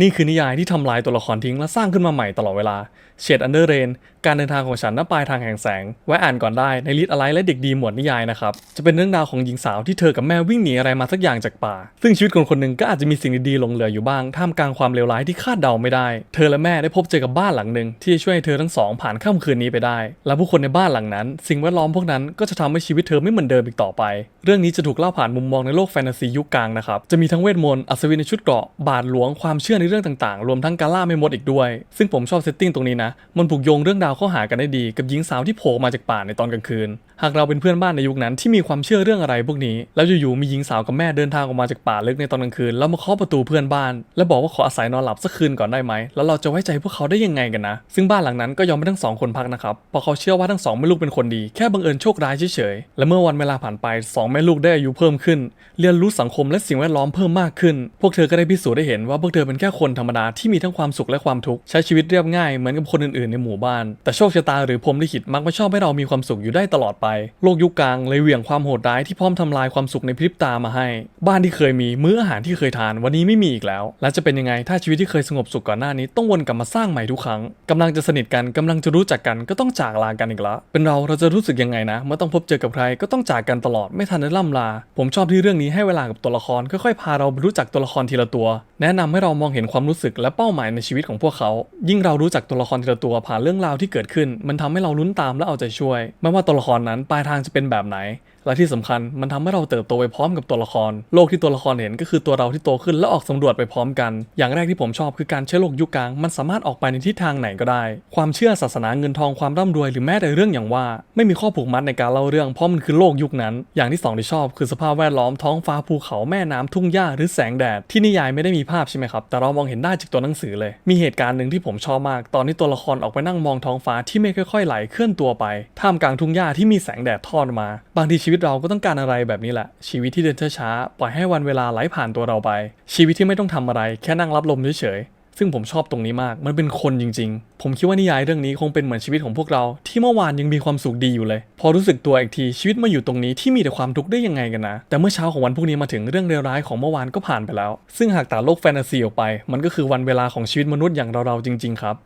นี่คือนิยายที่ทำลายตัวละครทิ้งและสร้างขึ้นมาใหม่ตลอดเวลาเชดอันเดอร์เรนการเดินทางของฉันณปลายทางแห่งแสง ไว้อ่านก่อนได้ในลิสอะไรและเด็กดีหมวดนิยายนะครับ จะเป็นเรื่องราวของหญิงสาวที่เธอกับแม่วิ่งหนีอะไรมาสักอย่างจากป่า ซึ่งชีวิตคนคนหนึ่งก็อาจจะมีสิ่งดีๆหลงเหลืออยู่บ้าง ท่ามกลางความเลวร้ายที่คาดเดาไม่ได้ เธอและแม่ได้พบเจอกับบ้านหลังหนึ่งที่จะช่วยให้เธอทั้งสองผ่านค่ำคืนนี้ไปได้ และผู้คนในบ้านหลังนั้น สิ่งแวดล้อมพวกนั้นก็จะทำให้ชีวิตเธอไม่เหมือนเดิมอีกต่อไป เรื่องนี้จะถูกเล่าผ่านมุมมองในโลกแฟนตาซียุคกลางนะครับ จะมีทั้งเวทมนต์ อัศวินในชุดเกราะ บาทหลวง ความเชื่อในเรื่องต่างๆ รวมทั้งการล่าไม่มดอีกด้วย ซึ่งผมชอบเซตติ้งตรงนี้นะ มันผูกโยงเรื่องราวเข้าหากันได้ดีกับหญิงสาวที่โผล่มาจากป่าในตอนกลางคืน หากเราเป็นเพื่อนบ้านในยุคนั้นที่มีความเชื่อเรื่องอะไรพวกนี้ แล้วอยู่ๆมีหญิงสาวกับแม่เดินทางออกมาจากป่าลึกในตอนกลางคืนแล้วมาเคาะประตูเพื่อนบ้าน แล้วบอกว่าขออาศัยนอนหลับสักคืนก่อนได้ไหมแล้วเราจะไว้ใจพวกเขาได้ยังไงกันนะ ซึ่งบ้านหลังนั้นก็ยอมให้ทั้งสองคนพักนะครับเพราะเขาเชื่อว่าทั้งสองแม่ลูกเป็นคนดีแค่บังเอิญโชคร้ายเฉยๆและเมื่อวันเวลาผ่านไปสองแม่ลูกได้อายุเพิ่มขึ้น เรียนรู้สังคมและสิ่งแวดล้อมเพิ่มมากขึ้น พวกเธอก็ได้พิสูจน์ได้เห็นว่าพวกเธอเป็นแค่คนธรรมดาที่มีทั้งความสุขและความทุกข์ใช้ชีวิตเรียบง่ายเหมือนกับคนอื่นๆในหมู่บ้านแต่โชคชะตาหรือพรหมลิขิตมักไม่ชอบให้เรามีความสุขอยู่ได้ตลอดไป โลกยุคกลางเลยเหวี่ยงความโหดร้ายที่พร้อมทำลายความสุขในพริบตามาให้ บ้านที่เคยมีมื้ออาหารที่เคยทานวันนี้ไม่มีอีกแล้ว และจะเป็นยังไงถ้าชีวิตที่เคยสงบสุขก่อนหน้านี้ต้องวนกลับมาสร้างใหม่ทุกครั้งกำลังจะสนิทกันกำลังจะรู้จักกันก็ต้องจากลากันอีกแล้วเป็นเราเราจะรู้สึกยังไงนะ เมื่อต้องพบเจอกับใครก็ต้องจากกันตลอดไม่ทันได้ล่ำลา ผมชอบที่เรื่องนี้ให้เวลากับตัวละครค่อยๆพาเราไปรู้จักตัวละครทีละตัว แนะนำให้เรามองเห็นความรู้สึกและเป้าหมายในชีวิตของพวกเขา ยิ่งเรารู้จักตัวละครทีละตัวผ่านเรื่องราวที่เกิดขึ้น มันทำให้เราลุ้นตามและเอาใจช่วย ไม่ว่าตัวละครนั้นปลายทางจะเป็นแบบไหนและที่สำคัญมันทำให้เราเติบโตไปพร้อมกับตัวละคร โลกที่ตัวละครเห็นก็คือตัวเราที่โตขึ้นและออกสำรวจไปพร้อมกัน อย่างแรกที่ผมชอบคือการใช้โลกยุคกลาง มันสามารถออกไปในทิศทางไหนก็ได้ ความเชื่อศาสนาเงินทองความร่ำรวยหรือแม้แต่เรื่องอย่างว่า ไม่มีข้อผูกมัดในการเล่าเรื่องเพราะมันคือโลกยุคนั้น อย่างที่สองที่ชอบ คือสภาพแวดล้อมท้องฟ้าภูเขาแม่น้ำทุ่งหญ้าหรือแสงแดดที่นิยายไม่ได้มีภาพใช่ไหมครับแต่เรามองเห็นได้จากตัวหนังสือเลย มีเหตุการณ์หนึ่งที่ผมชอบมาก ตอนที่ตัวละครออกไปนั่งมองท้องฟ้าที่ไม่ค่อยๆไหลเคลื่อนตัวไปท่ามกลางทุ่งหญ้าที่มีแสงแดดทอดมา บางทีชีีวิตเราก็ต้องการอะไรแบบนี้แหละ ชีวิตที่เดินช้าๆปล่อยให้วันเวลาไหลผ่านตัวเราไป ชีวิตที่ไม่ต้องทำอะไร แค่นั่งรับลมเฉยๆซึ่งผมชอบตรงนี้มาก มันเป็นคนจริง ๆ ผมคิดว่านิยายเรื่องนี้คงเป็นเหมือนชีวิตของพวกเรา ที่เมื่อวานยังมีความสุขดีอยู่เลย พอรู้สึกตัวอีกทีชีวิตมาอยู่ตรงนี้ที่มีแต่ความทุกข์ได้ยังไงกันนะ แต่เมื่อเช้าของวันพรุ่งนี้มาถึงเรื่องเลวร้ายของเมื่อวานก็ผ่านไปแล้ว ซึ่งหากตัดโลกแฟนตาซีออกไป มันก็คือวันเวลาของชีวิตมนุษย์อย่างเราๆจริงๆครับ